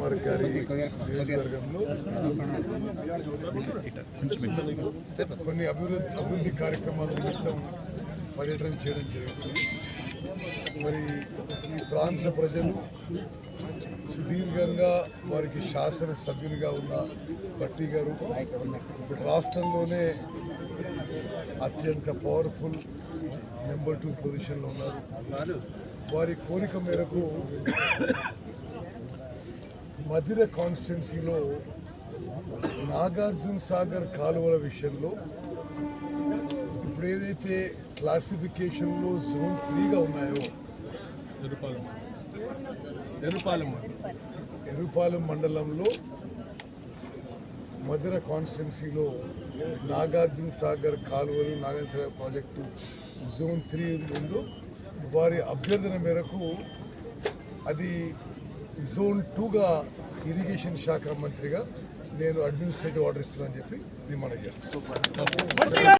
కుమార్ గారి నియోజకవర్గంలో కొన్ని అభివృద్ధి అభివృద్ధి కార్యక్రమాల నిమిత్తం పర్యటన చేయడం జరిగింది. మరి ఈ ప్రాంత ప్రజలు సుదీర్ఘంగా వారికి శాసన సభ్యునిగా ఉన్న భట్టి గారు ఇప్పుడు రాష్ట్రంలోనే అత్యంత పవర్ఫుల్ నెంబర్ టూ పొజిషన్లో ఉన్నారు. వారి కోరిక మేరకు మధిర కాన్స్టిట్యున్సీలో నాగార్జున సాగర్ కాలువల విషయంలో ఇప్పుడు ఏదైతే క్లాసిఫికేషన్లో జోన్ త్రీగా ఉన్నాయో ఎరుపాలెం ఎరుపాలెం ఎరుపాలెం మండలంలో మధుర కాన్స్టిట్యున్సీలో నాగార్జున సాగర్ కాలువలు Nagarjuna Sagar project zone three ఉందో వారి అభ్యర్థన మేరకు అది జోన్ టూగా ఇరిగేషన్ శాఖ మంత్రిగా నేను అడ్మినిస్ట్రేటివ్ ఆర్డర్ ఇస్తున్నాను చెప్పి నేను మనం చేస్తాను